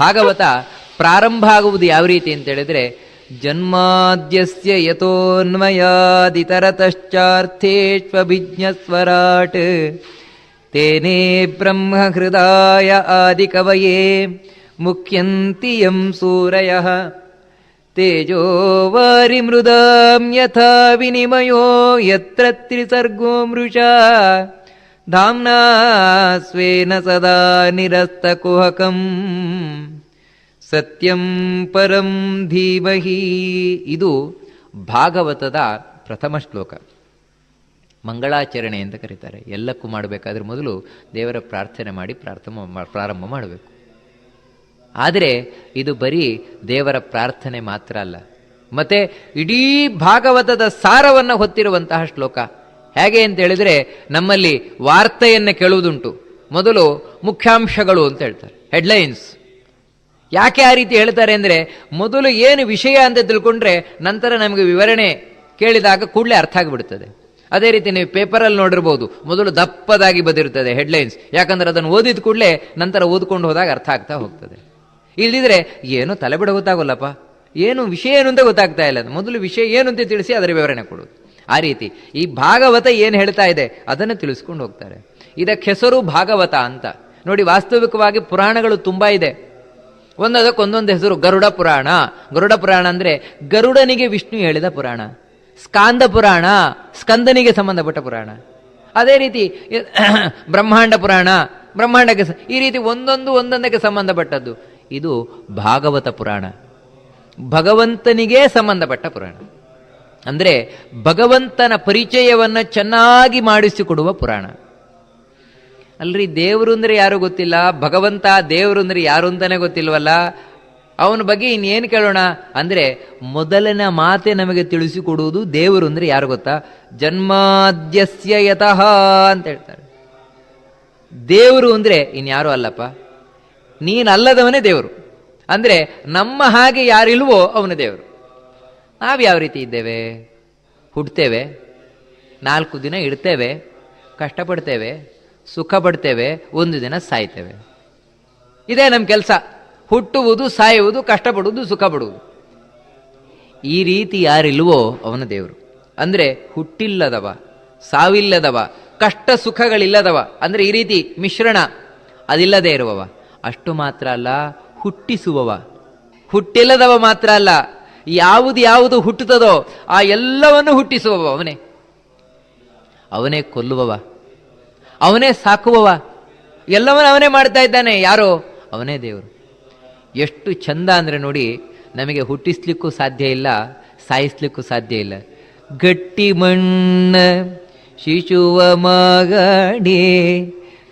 ಭಾಗವತ ಪ್ರಾರಂಭ ಆಗುವುದು ಯಾವ ರೀತಿ ಅಂತ ಹೇಳಿದ್ರೆ, ಜನ್ಮಾದ್ಯಸ್ಯ ಯಥೋನ್ಮಯಾದಿತರತಶ್ಚಾರ್ಥೇಷ್ವಭಿಜ್ಞಸ್ವರಾಟ್ ತೇನೇ ಬ್ರಹ್ಮ ಹೃದಯ ಆದಿಕವಯೇ ಮುಖ್ಯಂತಿ ಯಂ ಸೂರಯಃ, ತೇಜೋ ವಾರಿಮೃದಾಂ ಯಥಾ ವಿನಿಮಯೋ ಯತ್ರ ತ್ರಿಸರ್ಗೋ ಮೃಷಾ ಧಾಮ್ನಾ ಸ್ವೇನ ಸದಾ ನಿರಸ್ತಕುಹಕಂ ಸತ್ಯಂ ಪರಂ ಧೀಮಹಿ ಇದು ಭಾಗವತದ ಪ್ರಥಮ ಶ್ಲೋಕ. ಮಂಗಳಾಚರಣೆ ಅಂತ ಕರೀತಾರೆ. ಎಲ್ಲಕ್ಕೂ ಮಾಡಬೇಕಾದ್ರೆ ಮೊದಲು ದೇವರ ಪ್ರಾರ್ಥನೆ ಮಾಡಿ ಪ್ರಾರ್ಥಮ ಪ್ರಾರಂಭ ಮಾಡಬೇಕು. ಆದರೆ ಇದು ಬರೀ ದೇವರ ಪ್ರಾರ್ಥನೆ ಮಾತ್ರ ಅಲ್ಲ. ಮತ್ತೆ ಇಡೀ ಭಾಗವತದ ಸಾರವನ್ನು ಹೊತ್ತಿರುವಂತಹ ಶ್ಲೋಕ. ಹೇಗೆ ಅಂತ ಹೇಳಿದರೆ ನಮ್ಮಲ್ಲಿ ವಾರ್ತೆಯನ್ನು ಕೇಳುವುದುಂಟು. ಮೊದಲು ಮುಖ್ಯಾಂಶಗಳು ಅಂತ ಹೇಳ್ತಾರೆ ಹೆಡ್ಲೈನ್ಸ್ ಯಾಕೆ ಆ ರೀತಿ ಹೇಳ್ತಾರೆ ಅಂದರೆ ಮೊದಲು ಏನು ವಿಷಯ ಅಂತ ತಿಳ್ಕೊಂಡ್ರೆ ನಂತರ ನಮಗೆ ವಿವರಣೆ ಕೇಳಿದಾಗ ಕೂಡಲೇ ಅರ್ಥ ಆಗಿಬಿಡುತ್ತದೆ ಅದೇ ರೀತಿ ನೀವು ಪೇಪರಲ್ಲಿ ನೋಡಿರ್ಬೋದು, ಮೊದಲು ದಪ್ಪದಾಗಿ ಬದಿರುತ್ತದೆ ಹೆಡ್ಲೈನ್ಸ್ ಯಾಕಂದ್ರೆ ಅದನ್ನು ಓದಿದ ಕೂಡಲೇ ನಂತರ ಓದ್ಕೊಂಡು ಹೋದಾಗ ಅರ್ಥ ಆಗ್ತಾ ಹೋಗ್ತದೆ. ಇಲ್ಲದಿದ್ರೆ ಏನು ತಲೆ ಬಿಡ ಗೊತ್ತಾಗೋಲ್ಲಪ್ಪ ಏನು ವಿಷಯ ಏನು ಅಂತ ಗೊತ್ತಾಗ್ತಾ ಇಲ್ಲ. ಮೊದಲು ವಿಷಯ ಏನು ಅಂತ ತಿಳಿಸಿ ಅದರ ವಿವರಣೆ ಕೊಡೋದು ಆ ರೀತಿ. ಈ ಭಾಗವತ ಏನು ಹೇಳ್ತಾ ಇದೆ? ಅದನ್ನು ತಿಳಿಸ್ಕೊಂಡು ಹೋಗ್ತಾರೆ. ಇದಕ್ಕೆ ಹೆಸರು ಭಾಗವತ ಅಂತ. ನೋಡಿ, ವಾಸ್ತವಿಕವಾಗಿ ಪುರಾಣಗಳು ತುಂಬ ಇದೆ. ಒಂದೊಂದು ಹೆಸರು ಗರುಡ ಪುರಾಣ. ಗರುಡ ಪುರಾಣ ಅಂದರೆ ಗರುಡನಿಗೆ ವಿಷ್ಣು ಹೇಳಿದ ಪುರಾಣ. ಸ್ಕಾಂದ ಪುರಾಣ, ಸ್ಕಂದನಿಗೆ ಸಂಬಂಧಪಟ್ಟ ಪುರಾಣ. ಅದೇ ರೀತಿ, ಬ್ರಹ್ಮಾಂಡ ಪುರಾಣ, ಬ್ರಹ್ಮಾಂಡಕ್ಕೆ ಈ ರೀತಿ ಒಂದೊಂದು ಒಂದೊಂದಕ್ಕೆ ಸಂಬಂಧಪಟ್ಟದ್ದು. ಇದು ಭಾಗವತ ಪುರಾಣ. ಭಗವಂತನಿಗೆ ಸಂಬಂಧಪಟ್ಟ ಪುರಾಣ. ಅಂದ್ರೆ ಭಗವಂತನ ಪರಿಚಯವನ್ನು ಚೆನ್ನಾಗಿ ಮಾಡಿಸಿಕೊಡುವ ಪುರಾಣ. ಅಲ್ರಿ, ದೇವರು ಅಂದರೆ ಯಾರು ಗೊತ್ತಿಲ್ಲ? ಭಗವಂತ ದೇವರು ಅಂದರೆ ಯಾರು ಅಂತಲೇ ಗೊತ್ತಿಲ್ವಲ್ಲ? ಅವನ ಬಗ್ಗೆ ಇನ್ನೇನು ಕೇಳೋಣ? ಅಂದರೆ ಮೊದಲನ ಮಾತೆ ನಮಗೆ ತಿಳಿಸಿಕೊಡುವುದು ದೇವರು ಅಂದರೆ ಯಾರು ಗೊತ್ತಾ? ಜನ್ಮಾದ್ಯಸ್ಯ ಯತಃ ಅಂತ ಹೇಳ್ತಾರೆ. ದೇವರು ಅಂದರೆ ಇನ್ಯಾರು ಅಲ್ಲಪ್ಪ? ನೀನಲ್ಲದವನೇ ದೇವರು. ಅಂದರೆ ನಮ್ಮ ಹಾಗೆ ಯಾರಿಲ್ವೋ ಅವನ ದೇವರು. ನಾವು ಯಾವ ರೀತಿ ಇದ್ದೇವೆ? ಹುಡ್ತೇವೆ, ನಾಲ್ಕು ದಿನ ಇಡ್ತೇವೆ, ಕಷ್ಟಪಡ್ತೇವೆ ಸುಖ ಪಡ್ತೇವೆ ಒಂದು ದಿನ ಸಾಯ್ತೇವೆ. ಇದೇ ನಮ್ಮ ಕೆಲಸ. ಹುಟ್ಟುವುದು, ಸಾಯುವುದು, ಕಷ್ಟಪಡುವುದು ಸುಖ ಪಡುವುದು ಈ ರೀತಿ ಯಾರಿಲ್ವೋ ಅವನ ದೇವರು. ಅಂದರೆ ಹುಟ್ಟಿಲ್ಲದವ, ಸಾವಿಲ್ಲದವ, ಕಷ್ಟ ಸುಖಗಳಿಲ್ಲದವ. ಅಂದರೆ ಈ ರೀತಿ ಮಿಶ್ರಣ ಅದಿಲ್ಲದೆ ಇರುವವ. ಅಷ್ಟು ಮಾತ್ರ ಅಲ್ಲ, ಹುಟ್ಟಿಸುವವ. ಹುಟ್ಟಿಲ್ಲದವ ಮಾತ್ರ ಅಲ್ಲ ಯಾವುದು ಯಾವುದು ಹುಟ್ಟುತ್ತದೋ ಆ ಎಲ್ಲವನ್ನು ಹುಟ್ಟಿಸುವವ ಅವನೇ. ಅವನೇ ಕೊಲ್ಲುವವ. ಅವನೇ ಸಾಕುವವ. ಎಲ್ಲವನ್ನು ಅವನೇ ಮಾಡ್ತಾ ಇದ್ದಾನೆ. ಯಾರೋ? ಅವನೇ ದೇವರು. ಎಷ್ಟು ಚಂದ ಅಂದರೆ ನೋಡಿ, ನಮಗೆ ಹುಟ್ಟಿಸ್ಲಿಕ್ಕೂ ಸಾಧ್ಯ ಇಲ್ಲ, ಸಾಯಿಸ್ಲಿಕ್ಕೂ ಸಾಧ್ಯ ಇಲ್ಲ. ಗಟ್ಟಿ ಮಣ್ಣ ಶಿಶುವ ಮಗಡಿ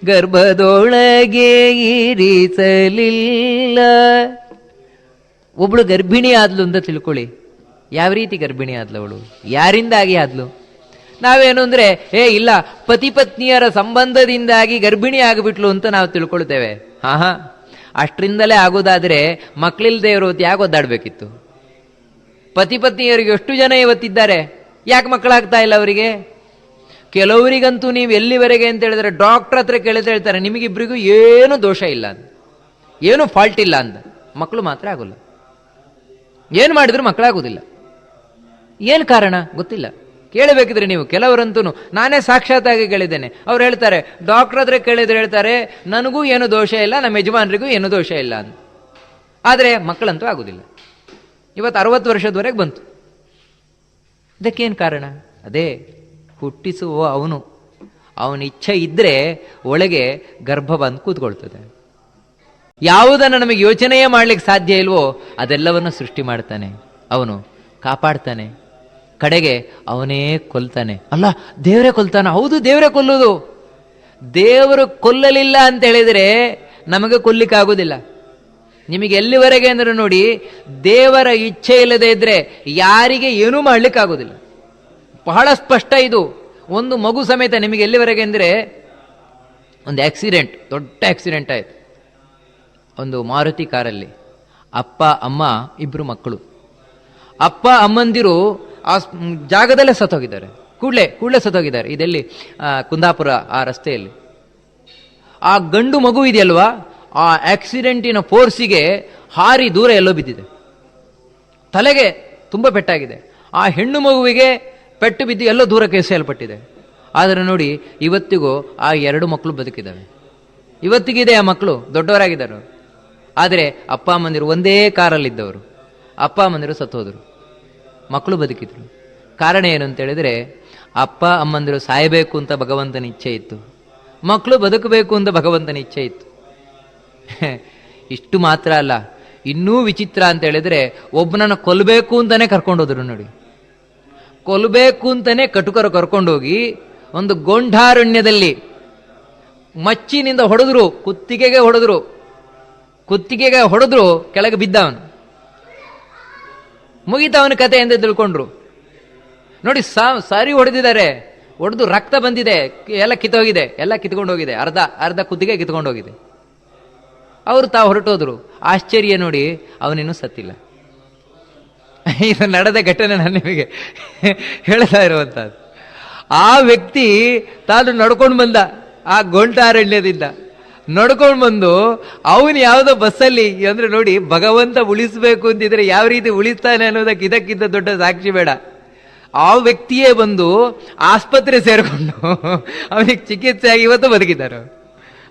ಗರ್ಭದೊಳಗೆ ಇರಿಸಲಿಲ್ಲ. ಒಬ್ಳು ಗರ್ಭಿಣಿ ಆದ್ಲು ಅಂತ ತಿಳ್ಕೊಳ್ಳಿ. ಯಾವ ರೀತಿ ಗರ್ಭಿಣಿ ಆದ್ಲು ಅವಳು? ಯಾರಿಂದಾಗಿ ಆದ್ಲು? ನಾವೇನು ಅಂದ್ರೆ, ಏ, ಇಲ್ಲ, ಪತಿ ಪತ್ನಿಯರ ಸಂಬಂಧದಿಂದಾಗಿ ಗರ್ಭಿಣಿ ಆಗಿಬಿಟ್ಲು ಅಂತ ನಾವು ತಿಳ್ಕೊಳ್ತೇವೆ. ಹಾ ಹಾ. ಅಷ್ಟರಿಂದಲೇ ಆಗೋದಾದ್ರೆ ಮಕ್ಕಳಿಲ್ದೇ ಇರೋದು ಯಾಕೆ ಒದ್ದಾಡ್ಬೇಕಿತ್ತು? ಪತಿ ಪತ್ನಿಯರಿಗೆ ಎಷ್ಟು ಜನ ಇವತ್ತಿದ್ದಾರೆ? ಯಾಕೆ ಮಕ್ಕಳಾಗ್ತಾ ಇಲ್ಲ ಅವರಿಗೆ? ಕೆಲವರಿಗಂತೂ ನೀವು ಎಲ್ಲಿವರೆಗೆ ಅಂತ ಹೇಳಿದ್ರೆ ಡಾಕ್ಟರ್ ಹತ್ರ ಕೇಳಿದ್ರೆ ಹೇಳ್ತಾರೆ ನಿಮಗಿಬ್ಬರಿಗೂ ಏನು ದೋಷ ಇಲ್ಲ ಅಂತ, ಏನು ಫಾಲ್ಟ್ ಇಲ್ಲ ಅಂತ. ಮಕ್ಕಳು ಮಾತ್ರ ಆಗೋಲ್ಲ. ಏನು ಮಾಡಿದ್ರು ಮಕ್ಕಳಾಗೋದಿಲ್ಲ ಏನು ಕಾರಣ? ಗೊತ್ತಿಲ್ಲ. ಕೇಳಬೇಕಿದ್ರೆ ನೀವು ಕೆಲವರಂತೂ ನಾನೇ ಸಾಕ್ಷಾತ್ತಾಗಿ ಕೇಳಿದ್ದೇನೆ. ಅವ್ರು ಹೇಳ್ತಾರೆ, ಡಾಕ್ಟರ್ ಹತ್ರ ಕೇಳಿದ್ರೆ ಹೇಳ್ತಾರೆ, ನನಗೂ ಏನು ದೋಷ ಇಲ್ಲ, ನಮ್ಮ ಯಜಮಾನರಿಗೂ ಏನು ದೋಷ ಇಲ್ಲ ಅಂತ. ಆದರೆ ಮಕ್ಕಳಂತೂ ಆಗೋದಿಲ್ಲ. ಇವತ್ತು ಅರವತ್ತು ವರ್ಷದವರೆಗೆ ಬಂತು. ಇದಕ್ಕೇನು ಕಾರಣ? ಅದೇ ಹುಟ್ಟಿಸುವ ಅವನು ಅವನ ಇಚ್ಛೆ ಇದ್ದರೆ ಒಳಗೆ ಗರ್ಭ ಬಂದು ಕೂತ್ಕೊಳ್ತದೆ. ಯಾವುದನ್ನು ನಮಗೆ ಯೋಚನೆಯೇ ಮಾಡ್ಲಿಕ್ಕೆ ಸಾಧ್ಯ ಇಲ್ವೋ ಅದೆಲ್ಲವನ್ನು ಸೃಷ್ಟಿ ಮಾಡ್ತಾನೆ. ಅವನು ಕಾಪಾಡ್ತಾನೆ. ಕಡೆಗೆ ಅವನೇ ಕೊಲ್ತಾನೆ. ಅಲ್ಲ, ದೇವರೇ ಕೊಲ್ತಾನೆ? ಹೌದು, ದೇವರೇ ಕೊಲ್ಲುವುದು ದೇವರು ಕೊಲ್ಲಲಿಲ್ಲ ಅಂತ ಹೇಳಿದರೆ ನಮಗೆ ಕೊಲ್ಲಿಕ್ಕಾಗೋದಿಲ್ಲ ನಿಮಗೆ ಎಲ್ಲಿವರೆಗೆ ಅಂದ್ರೆ ನೋಡಿ, ದೇವರ ಇಚ್ಛೆ ಇಲ್ಲದೆ ಇದ್ರೆ ಯಾರಿಗೆ ಏನೂ ಮಾಡಲಿಕ್ಕಾಗೋದಿಲ್ಲ ಬಹಳ ಸ್ಪಷ್ಟ ಇದು. ಒಂದು ಮಗು ಸಮೇತ ನಿಮಗೆ ಎಲ್ಲಿವರೆಗೆ ಅಂದರೆ ಒಂದು ಆಕ್ಸಿಡೆಂಟ್, ದೊಡ್ಡ ಆಕ್ಸಿಡೆಂಟ್ ಆಯಿತು. ಒಂದು ಮಾರುತಿ ಕಾರಲ್ಲಿ. ಅಪ್ಪ, ಅಮ್ಮ ಇಬ್ಬರು ಮಕ್ಕಳು. ಅಪ್ಪ, ಅಮ್ಮಂದಿರು ಆ ಜಾಗದಲ್ಲೇ ಸತ್ತೋಗಿದ್ದಾರೆ. ಕೂಡಲೇ ಕೂಡಲೇ ಸತ್ತೋಗಿದ್ದಾರೆ. ಇದೆಲ್ಲಿ? ಕುಂದಾಪುರ, ಆ ರಸ್ತೆಯಲ್ಲಿ. ಆ ಗಂಡು ಮಗು ಇದೆಯಲ್ವಾ? ಆ ಆಕ್ಸಿಡೆಂಟಿನ ಫೋರ್ಸಿಗೆ ಹಾರಿ ದೂರ ಎಲ್ಲೋ ಬಿದ್ದಿದೆ. ತಲೆಗೆ ತುಂಬ ಪೆಟ್ಟಾಗಿದೆ. ಆ ಹೆಣ್ಣು ಮಗುವಿಗೆ ಪೆಟ್ಟು ಬಿದ್ದು ಎಲ್ಲೋ ದೂರಕ್ಕೆ ಎಸೆಯಲ್ಪಟ್ಟಿದೆ ಆದರೆ ನೋಡಿ, ಇವತ್ತಿಗೂ ಆ ಎರಡು ಮಕ್ಕಳು ಬದುಕಿದ್ದಾವೆ. ಇವತ್ತಿಗಿದೆ ಆ ಮಕ್ಕಳು, ದೊಡ್ಡವರಾಗಿದ್ದಾರೆ. ಆದರೆ ಅಪ್ಪ ಅಮ್ಮಂದಿರು ಒಂದೇ ಕಾರಲ್ಲಿದ್ದವರು. ಅಪ್ಪ ಅಮ್ಮಂದಿರು ಸತ್ತೋದರು. ಮಕ್ಕಳು ಬದುಕಿದ್ರು. ಕಾರಣ ಏನು ಅಂತ ಹೇಳಿದ್ರೆ, ಅಪ್ಪ ಅಮ್ಮಂದಿರು ಸಾಯಬೇಕು ಅಂತ ಭಗವಂತನ ಇಚ್ಛೆ ಇತ್ತು. ಮಕ್ಕಳು ಬದುಕಬೇಕು ಅಂತ ಭಗವಂತನ ಇಚ್ಛೆ ಇತ್ತು. ಇಷ್ಟು ಮಾತ್ರ ಅಲ್ಲ, ಇನ್ನೂ ವಿಚಿತ್ರ ಅಂತ ಹೇಳಿದ್ರೆ, ಒಬ್ಬನನ್ನು ಕೊಲ್ಲಬೇಕು ಅಂತಾನೆ ಕರ್ಕೊಂಡೋದ್ರು ನೋಡಿ. ಕೊಲ್ಲಬೇಕು ಅಂತಾನೆ ಕಟುಕರು ಕರ್ಕೊಂಡೋಗಿ ಒಂದು ಗೊಂಡಾರಣ್ಯದಲ್ಲಿ ಮಚ್ಚಿನಿಂದ ಹೊಡೆದ್ರು, ಕುತ್ತಿಗೆಗೆ ಹೊಡೆದ್ರು. ಕುತ್ತಿಗೆಗೆ ಹೊಡೆದ್ರು ಕೆಳಗೆ ಬಿದ್ದ ಅವನು ಮುಗಿತ ಅವನ ಕತೆ ಎಂದು ತಿಳ್ಕೊಂಡ್ರು. ನೋಡಿ ಸಾರಿ ಹೊಡೆದಿದ್ದಾರೆ. ಹೊಡೆದು ರಕ್ತ ಬಂದಿದೆ. ಎಲ್ಲ ಕಿತ್ತೋಗಿದೆ. ಎಲ್ಲ ಕಿತ್ಕೊಂಡು ಹೋಗಿದೆ ಅರ್ಧ ಅರ್ಧ ಕುತ್ತಿಗೆ ಕಿತ್ಕೊಂಡು ಹೋಗಿದೆ ಅವರು ತಾವು ಹೊರಟೋದ್ರು. ಆಶ್ಚರ್ಯ ನೋಡಿ ಅವನೇನು ಸತ್ತಿಲ್ಲ. ಇದು ನಡೆದ ಘಟನೆ ನಾನು ನಿಮಗೆ ಹೇಳ್ತಾ ಇರುವಂತಹದ್ದು ಆ ವ್ಯಕ್ತಿ ತಾನು ನಡ್ಕೊಂಡು ಬಂದ. ಆ ಗೊಂಟಾರಣ್ಯದಿಂದ. ನಡ್ಕೊಂಡು ಬಂದು, ಅವನು ಯಾವುದೋ ಬಸ್ಸಲ್ಲಿ, ಅಂದ್ರೆ ನೋಡಿ, ಭಗವಂತ ಉಳಿಸ್ಬೇಕು ಅಂತಿದ್ರೆ ಯಾವ ರೀತಿ ಉಳಿಸ್ತಾನೆ ಅನ್ನೋದಕ್ಕೆ ಇದಕ್ಕಿಂತ ದೊಡ್ಡ ಸಾಕ್ಷಿ ಬೇಡ. ಆ ವ್ಯಕ್ತಿಯೇ ಬಂದು ಆಸ್ಪತ್ರೆ ಸೇರಿಕೊಂಡು ಅವನಿಗೆ ಚಿಕಿತ್ಸೆ ಆಗಿ ಇವತ್ತು ಬದುಕಿದ್ದಾರೆ.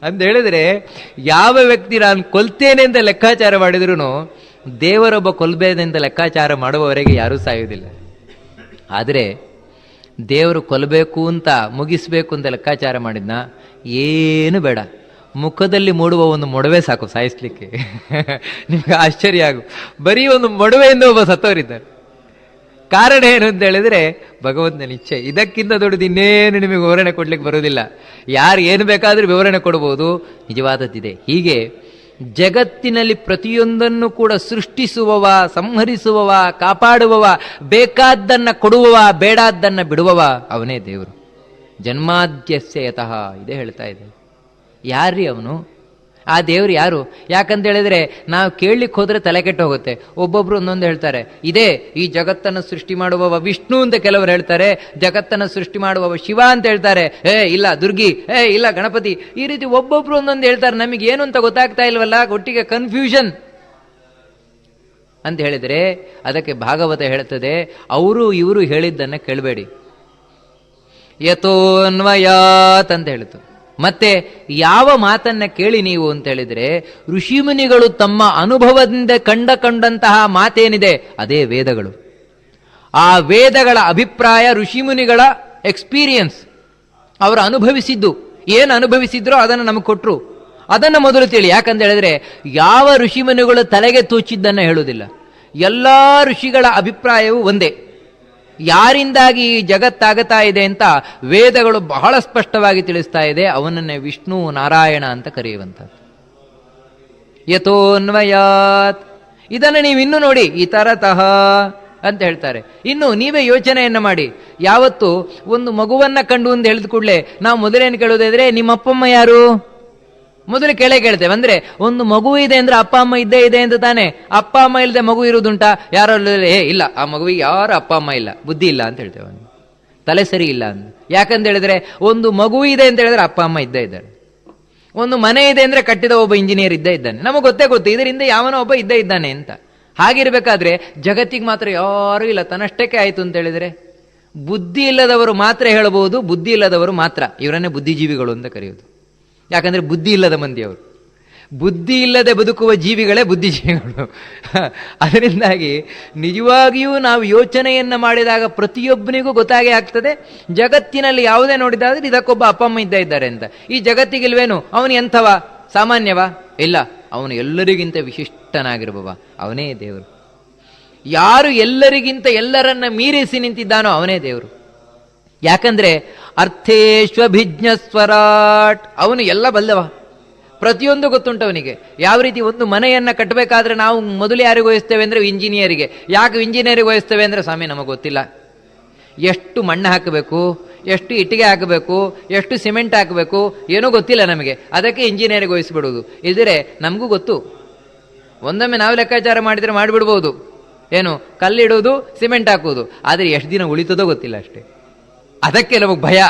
ಅಂತ ಹೇಳಿದ್ರೆ, ಯಾವ ವ್ಯಕ್ತಿ ನಾನು ಕೊಲ್ತೇನೆ ಅಂತ ಲೆಕ್ಕಾಚಾರ ಮಾಡಿದ್ರು ದೇವರೊಬ್ಬ ಕೊಲ್ಬೇದಂತ ಲೆಕ್ಕಾಚಾರ ಮಾಡುವವರೆಗೆ ಯಾರೂ ಸಾಯುವುದಿಲ್ಲ. ಆದರೆ, ದೇವರು ಕೊಲ್ಲಬೇಕು ಅಂತ, ಮುಗಿಸ್ಬೇಕು ಅಂತ ಲೆಕ್ಕಾಚಾರ ಮಾಡಿದ್ನ, ಏನು ಬೇಡ. ಮುಖದಲ್ಲಿ ಮೂಡುವ ಒಂದು ಮೊಡವೆ ಸಾಕು, ಸಾಯಿಸ್ಲಿಕ್ಕೆ. ನಿಮ್ಗೆ ಆಶ್ಚರ್ಯ ಆಗು. ಬರೀ ಒಂದು ಮೊಡವೆಯಿಂದ ಒಬ್ಬ ಸತ್ತವರಿದ್ದಾರೆ. ಕಾರಣ ಏನು ಅಂತ ಹೇಳಿದ್ರೆ, ಭಗವಂತನ ಇಚ್ಛೆ. ಇದಕ್ಕಿಂತ ದೊಡ್ಡದು ಇನ್ನೇನು ನಿಮಗೆ ವಿವರಣೆ ಕೊಡ್ಲಿಕ್ಕೆ ಬರೋದಿಲ್ಲ ಯಾರು ಏನು ಬೇಕಾದರೂ ವಿವರಣೆ ಕೊಡಬಹುದು ನಿಜವಾದದ್ದಿದೆ. ಹೀಗೆ ಜಗತ್ತಿನಲ್ಲಿ ಪ್ರತಿಯೊಂದನ್ನು ಕೂಡ ಸೃಷ್ಟಿಸುವವ, ಸಂಹರಿಸುವವ, ಕಾಪಾಡುವವ, ಬೇಕಾದ್ದನ್ನು ಕೊಡುವವ, ಬೇಡಾದ್ದನ್ನು ಬಿಡುವವ ಅವನೇ ದೇವರು. ಜನ್ಮಾದ್ಯಸ್ಯ ಯತಃ. ಇದೇ ಹೇಳ್ತಾ ಇದೆ ಯಾರ್ರೀ ಅವನು? ಆ ದೇವ್ರು ಯಾರು? ಯಾಕಂತ ಹೇಳಿದ್ರೆ ನಾವು ಕೇಳಲಿಕ್ಕೆ ಹೋದ್ರೆ ತಲೆ ಕೆಟ್ಟು ಹೋಗುತ್ತೆ. ಒಬ್ಬೊಬ್ರು ಒಂದೊಂದು ಹೇಳ್ತಾರೆ, ಇದೇ, ಈ ಜಗತ್ತನ್ನು ಸೃಷ್ಟಿ ಮಾಡುವವ ವಿಷ್ಣು ಅಂತ ಕೆಲವರು ಹೇಳ್ತಾರೆ. ಜಗತ್ತನ್ನು ಸೃಷ್ಟಿ ಮಾಡುವವ ಶಿವ ಅಂತ ಹೇಳ್ತಾರೆ. ಏ, ಇಲ್ಲ, ದುರ್ಗಿ. ಏ, ಇಲ್ಲ, ಗಣಪತಿ. ಈ ರೀತಿ ಒಬ್ಬೊಬ್ರು ಒಂದೊಂದು ಹೇಳ್ತಾರೆ. ನಮಗೆ ಏನು ಅಂತ ಗೊತ್ತಾಗ್ತಾ ಇಲ್ವಲ್ಲ? ಒಟ್ಟಿಗೆ ಕನ್ಫ್ಯೂಷನ್ ಅಂತ ಹೇಳಿದರೆ ಅದಕ್ಕೆ ಭಾಗವತ ಹೇಳ್ತದೆ, ಅವರು ಇವರು ಹೇಳಿದ್ದನ್ನ ಕೇಳಬೇಡಿ. ಯಥೋನ್ವಯಾತ್ ಅಂತ ಹೇಳಿತು. ಮತ್ತೆ ಯಾವ ಮಾತನ್ನ ಕೇಳಿ ನೀವು ಅಂತ ಹೇಳಿದ್ರೆ ಋಷಿಮುನಿಗಳು ತಮ್ಮ ಅನುಭವದಿಂದ ಕಂಡ ಕಂಡಂತಹ ಮಾತೇನಿದೆ, ಅದೇ ವೇದಗಳು. ಆ ವೇದಗಳ ಅಭಿಪ್ರಾಯ ಋಷಿಮುನಿಗಳ ಎಕ್ಸ್ಪೀರಿಯನ್ಸ್. ಅವರು ಅನುಭವಿಸಿದ್ದು. ಏನು ಅನುಭವಿಸಿದ್ರೋ ಅದನ್ನು ನಮಗೆ ಕೊಟ್ಟರು ಅದನ್ನು ಮೊದಲು ತಿಳಿ. ಯಾಕಂತ ಹೇಳಿದ್ರೆ, ಯಾವ ಋಷಿಮುನಿಗಳು ತಲೆಗೆ ತೂಚಿದ್ದನ್ನು ಹೇಳುವುದಿಲ್ಲ. ಎಲ್ಲ ಋಷಿಗಳ ಅಭಿಪ್ರಾಯವೂ ಒಂದೇ. ಯಾರಿಂದಾಗಿ ಈ ಜಗತ್ತಾಗತಾ ಇದೆ ಅಂತ ವೇದಗಳು ಬಹಳ ಸ್ಪಷ್ಟವಾಗಿ ತಿಳಿಸ್ತಾ ಇದೆ. ಅವನನ್ನೇ ವಿಷ್ಣು ನಾರಾಯಣ ಅಂತ ಕರೆಯುವಂಥದ್ದು. ಯಥೋನ್ವಯಾತ್. ಇದನ್ನು ನೀವು ಇನ್ನು ನೋಡಿ ಇತರತಃ ಅಂತ ಹೇಳ್ತಾರೆ. ಇನ್ನು ನೀವೇ ಯೋಚನೆಯನ್ನು ಮಾಡಿ. ಯಾವತ್ತು ಒಂದು ಮಗುವನ್ನ ಕಂಡು ಅಂತ ಹೇಳಿದ ಕೂಡಲೇ, ನಾವು ಮೊದಲೇನು ಕೇಳೋದಾದ್ರೆ ನಿಮ್ಮ ಅಪ್ಪಮ್ಮ ಯಾರು? ಮೊದಲು ಕೇಳೇ ಕೇಳ್ತೇವೆ. ಅಂದ್ರೆ ಒಂದು ಮಗು ಇದೆ ಅಂದ್ರೆ ಅಪ್ಪ, ಅಮ್ಮ ಇದ್ದೇ ಇದೆ ಅಂತ ತಾನೆ. ಅಪ್ಪ, ಅಮ್ಮ ಇಲ್ಲದೆ ಮಗು ಇರುವುದುಂಟಾ? ಯಾರೋ ಏ, ಇಲ್ಲ. ಆ ಮಗುವಿಗೆ ಯಾರು ಅಪ್ಪ, ಅಮ್ಮ ಇಲ್ಲ. ಬುದ್ಧಿ ಇಲ್ಲ ಅಂತ ಹೇಳ್ತೇವೆ ಅವನು ತಲೆ ಸರಿ ಇಲ್ಲ ಅಂತ. ಯಾಕಂತ ಹೇಳಿದ್ರೆ ಒಂದು ಮಗು ಇದೆ ಅಂತ ಹೇಳಿದ್ರೆ ಅಪ್ಪ, ಅಮ್ಮ ಇದ್ದೇ ಇದ್ದಾರೆ. ಒಂದು ಮನೆ ಇದೆ ಅಂದ್ರೆ ಕಟ್ಟಿದ ಒಬ್ಬ ಇಂಜಿನಿಯರ್ ಇದ್ದೇ ಇದ್ದಾನೆ. ನಮಗೆ ಗೊತ್ತೇ ಗೊತ್ತು. ಇದರಿಂದ ಯಾವನೋ ಒಬ್ಬ ಇದ್ದೇ ಇದ್ದಾನೆ ಅಂತ. ಹಾಗಿರ್ಬೇಕಾದ್ರೆ ಜಗತ್ತಿಗೆ ಮಾತ್ರ ಯಾರೂ ಇಲ್ಲ. ತನ್ನಷ್ಟಕ್ಕೆ ಆಯ್ತು ಅಂತ ಹೇಳಿದ್ರೆ ಬುದ್ಧಿ ಇಲ್ಲದವರು ಮಾತ್ರ ಹೇಳಬಹುದು. ಬುದ್ಧಿ ಇಲ್ಲದವರು ಮಾತ್ರ. ಇವರನ್ನೇ ಬುದ್ಧಿಜೀವಿಗಳು ಅಂತ ಕರೆಯೋದು ಯಾಕಂದ್ರೆ ಬುದ್ಧಿ ಇಲ್ಲದ ಮಂದಿ ಅವರು ಬುದ್ಧಿ ಇಲ್ಲದೆ ಬದುಕುವ ಜೀವಿಗಳೇ ಬುದ್ಧಿಜೀವಿಗಳು. ಅದರಿಂದಾಗಿ ನಿಜವಾಗಿಯೂ ನಾವು ಯೋಚನೆಯನ್ನು ಮಾಡಿದಾಗ ಪ್ರತಿಯೊಬ್ಬನಿಗೂ ಗೊತ್ತಾಗೇ ಆಗ್ತದೆ, ಜಗತ್ತಿನಲ್ಲಿ ಯಾವುದೇ ನೋಡಿದಾದ್ರೆ ಇದಕ್ಕೊಬ್ಬ ಅಪ್ಪ, ಅಮ್ಮ ಇದ್ದ ಇದ್ದಾರೆ ಅಂತ. ಈ ಜಗತ್ತಿಗಿಲ್ವೇನು? ಅವನು ಎಂಥವ? ಸಾಮಾನ್ಯವ? ಇಲ್ಲ. ಅವನು ಎಲ್ಲರಿಗಿಂತ ವಿಶಿಷ್ಟನಾಗಿರುವವ. ಅವನೇ ದೇವರು. ಯಾರು ಎಲ್ಲರಿಗಿಂತ ಎಲ್ಲರನ್ನ ಮೀರಿಸಿ ನಿಂತಿದ್ದಾನೋ ಅವನೇ ದೇವರು. ಯಾಕಂದ್ರೆ ಅರ್ಥೇಶ್ವಭಿಜ್ಞ ಸ್ವರಾಟ್. ಅವನು ಎಲ್ಲ ಬಲ್ಲವ. ಪ್ರತಿಯೊಂದು ಗೊತ್ತುಂಟು ಅವನಿಗೆ ಯಾವ ರೀತಿ ಒಂದು ಮನೆಯನ್ನ ಕಟ್ಟಬೇಕಾದ್ರೆ ನಾವು ಮೊದಲು ಯಾರಿಗೆ ವಹಿಸ್ತೇವೆ ಅಂದ್ರೆ ಇಂಜಿನಿಯರಿಗೆ. ಯಾಕೆ ಇಂಜಿನಿಯರಿಗೆ ವಹಿಸ್ತೇವೆ ಅಂದ್ರೆ, ಸ್ವಾಮಿ, ನಮಗೆ ಗೊತ್ತಿಲ್ಲ. ಎಷ್ಟು ಮಣ್ಣು ಹಾಕಬೇಕು, ಎಷ್ಟು ಇಟ್ಟಿಗೆ ಹಾಕಬೇಕು, ಎಷ್ಟು ಸಿಮೆಂಟ್ ಹಾಕಬೇಕು, ಏನೂ ಗೊತ್ತಿಲ್ಲ ನಮಗೆ. ಅದಕ್ಕೆ ಇಂಜಿನಿಯರಿಗೆ ವಹಿಸ್ಬಿಡುವುದು ಇದ್ರೆ ನಮಗೂ ಗೊತ್ತು. ಒಂದೊಮ್ಮೆ ನಾವು ಲೆಕ್ಕಾಚಾರ ಮಾಡಿದರೆ ಮಾಡಿಬಿಡ್ಬೋದು. ಏನು? ಕಲ್ಲಿಡುವುದು, ಸಿಮೆಂಟ್ ಹಾಕೋದು ಆದರೆ ಎಷ್ಟು ದಿನ ಉಳಿತದೋ ಗೊತ್ತಿಲ್ಲ ಅಷ್ಟೇ. ಅದಕ್ಕೆ ನಮಗೆ ಭಯ.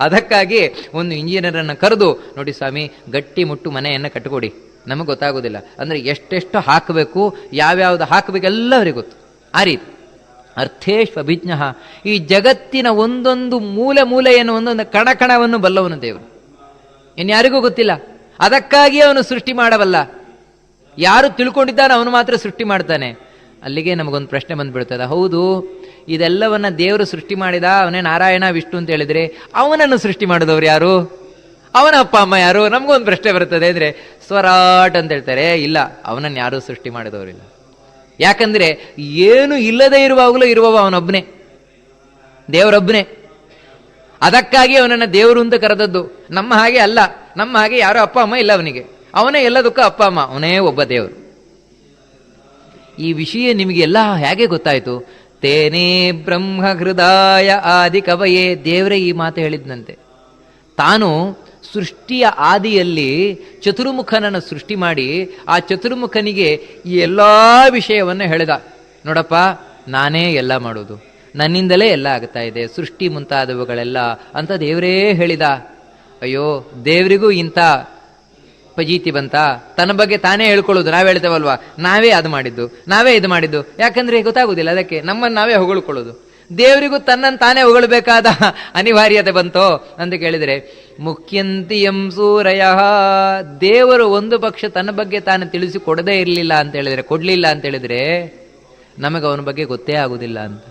ಅದಕ್ಕಾಗಿ ಒಂದು ಇಂಜಿನಿಯರನ್ನು ಕರೆದು, ನೋಡಿ ಸ್ವಾಮಿ, ಗಟ್ಟಿ ಮುಟ್ಟು ಮನೆಯನ್ನು ಕಟ್ಟಿಕೊಡಿ ನಮಗೆ ಗೊತ್ತಾಗೋದಿಲ್ಲ. ಅಂದರೆ ಎಷ್ಟೆಷ್ಟು ಹಾಕಬೇಕು, ಯಾವ್ಯಾವ್ದು ಹಾಕಬೇಕು ಅವ್ರಿಗೆ ಗೊತ್ತು. ಆ ರೀತಿ. ಅರ್ಥೇಶ್ವ ಅಭಿಜ್ಞ ಈ ಜಗತ್ತಿನ ಒಂದೊಂದು ಮೂಲೆ ಮೂಲೆಯನ್ನು ಒಂದೊಂದು ಕಣ ಕಣವನ್ನು ಬಲ್ಲವನು ದೇವರು. ಇನ್ಯಾರಿಗೂ ಗೊತ್ತಿಲ್ಲ. ಅದಕ್ಕಾಗಿ ಅವನು ಸೃಷ್ಟಿ ಮಾಡಬಲ್ಲ. ಯಾರು ತಿಳ್ಕೊಂಡಿದ್ದಾನೆ ಅವನು ಮಾತ್ರ ಸೃಷ್ಟಿ ಮಾಡ್ತಾನೆ. ಅಲ್ಲಿಗೆ ನಮಗೊಂದು ಪ್ರಶ್ನೆ ಬಂದ್ಬಿಡ್ತದೆ. ಹೌದು ಇದೆಲ್ಲವನ್ನ ದೇವರು ಸೃಷ್ಟಿ ಮಾಡಿದ ಅವನೇ ನಾರಾಯಣ, ವಿಷ್ಣು ಅಂತ ಹೇಳಿದ್ರೆ ಅವನನ್ನು ಸೃಷ್ಟಿ ಮಾಡಿದವರು ಯಾರು? ಅವನ ಅಪ್ಪ, ಅಮ್ಮ ಯಾರು? ನಮಗೊಂದು ಪ್ರಶ್ನೆ ಬರ್ತದೆ ಅಂದ್ರೆ ಸ್ವರಾಟ್ ಅಂತ ಹೇಳ್ತಾರೆ. ಇಲ್ಲ, ಅವನನ್ನು ಯಾರೂ ಸೃಷ್ಟಿ ಮಾಡಿದವರಿಲ್ಲ ಯಾಕಂದ್ರೆ ಏನು ಇಲ್ಲದೆ ಇರುವಾಗಲೂ ಇರುವವ ಅವನೊಬ್ಬನೇ ದೇವರೊಬ್ಬನೇ ಅದಕ್ಕಾಗಿ ಅವನನ್ನು ದೇವರು ಅಂತ ಕರೆದದ್ದು. ನಮ್ಮ ಹಾಗೆ ಅಲ್ಲ. ನಮ್ಮ ಹಾಗೆ ಯಾರು ಅಪ್ಪ, ಅಮ್ಮ ಇಲ್ಲ ಅವನಿಗೆ. ಅವನೇ ಎಲ್ಲದಕ್ಕೂ ಅಪ್ಪ, ಅಮ್ಮ, ಅವನೇ ಒಬ್ಬ ದೇವರು. ಈ ವಿಷಯ ನಿಮಗೆಲ್ಲ ಹೇಗೆ ಗೊತ್ತಾಯಿತು? ತೇನೇ ಬ್ರಹ್ಮ ಹೃದಯ ಆದಿ ಕವಯೇ ದೇವರೇ ಈ ಮಾತು ಹೇಳಿದ್ನಂತೆ. ತಾನು ಸೃಷ್ಟಿಯ ಆದಿಯಲ್ಲಿ ಚತುರ್ಮುಖನನ್ನು ಸೃಷ್ಟಿ ಮಾಡಿ ಆ ಚತುರ್ಮುಖನಿಗೆ ಈ ಎಲ್ಲ ವಿಷಯವನ್ನು ಹೇಳಿದ. ನೋಡಪ್ಪ, ನಾನೇ ಎಲ್ಲ ಮಾಡೋದು. ನನ್ನಿಂದಲೇ ಎಲ್ಲ ಆಗ್ತಾ ಇದೆ. ಸೃಷ್ಟಿ ಮುಂತಾದವುಗಳೆಲ್ಲ ಅಂತ ದೇವರೇ ಹೇಳಿದ. ಅಯ್ಯೋ, ದೇವರಿಗೂ ಇಂಥ ಪಜೀತಿ ಬಂತ? ತನ್ನ ಬಗ್ಗೆ ತಾನೇ ಹೇಳ್ಕೊಳ್ಳೋದು, ನಾವೇ ಹೇಳ್ತೇವಲ್ವಾ? ನಾವೇ ಅದು ಮಾಡಿದ್ದು, ನಾವೇ ಇದು ಮಾಡಿದ್ದು. ಯಾಕಂದ್ರೆ ಗೊತ್ತಾಗುದಿಲ್ಲ, ಅದಕ್ಕೆ ನಮ್ಮನ್ನು ನಾವೇ ಹೊಗಳ್ಕೊಳ್ಳೋದು. ದೇವರಿಗೂ ತನ್ನನ್ನು ತಾನೇ ಹೊಗಳಬೇಕಾದ ಅನಿವಾರ್ಯತೆ ಬಂತೋ ಅಂತ ಕೇಳಿದರೆ, ಮುಖ್ಯಂತಿಯಂ ಸೂರಯ, ದೇವರು ಒಂದು ಪಕ್ಷ ತನ್ನ ಬಗ್ಗೆ ತಾನು ತಿಳಿಸಿ ಕೊಡದೇ ಇರಲಿಲ್ಲ ಅಂತ ಹೇಳಿದರೆ, ಕೊಡಲಿಲ್ಲ ಅಂತ ಹೇಳಿದರೆ, ನಮಗೆ ಅವನ ಬಗ್ಗೆ ಗೊತ್ತೇ ಆಗುದಿಲ್ಲ ಅಂತ.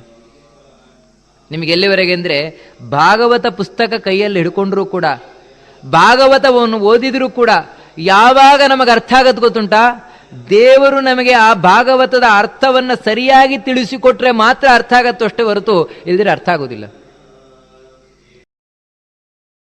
ನಿಮಗೆ ಎಲ್ಲಿವರೆಗೆ ಅಂದರೆ, ಭಾಗವತ ಪುಸ್ತಕ ಕೈಯಲ್ಲಿ ಹಿಡ್ಕೊಂಡ್ರೂ ಕೂಡ, ಭಾಗವತವನ್ನು ಓದಿದರೂ ಕೂಡ ಯಾವಾಗ ನಮಗೆ ಅರ್ಥ ಆಗತ್ ಗೊತ್ತುಂಟಾ? ದೇವರು ನಮಗೆ ಆ ಭಾಗವತದ ಅರ್ಥವನ್ನ ಸರಿಯಾಗಿ ತಿಳಿಸಿಕೊಟ್ರೆ ಮಾತ್ರ ಅರ್ಥ ಆಗತ್ತಷ್ಟೇ ಹೊರತು ಇಲ್ದಿರ ಅರ್ಥ ಆಗೋದಿಲ್ಲ.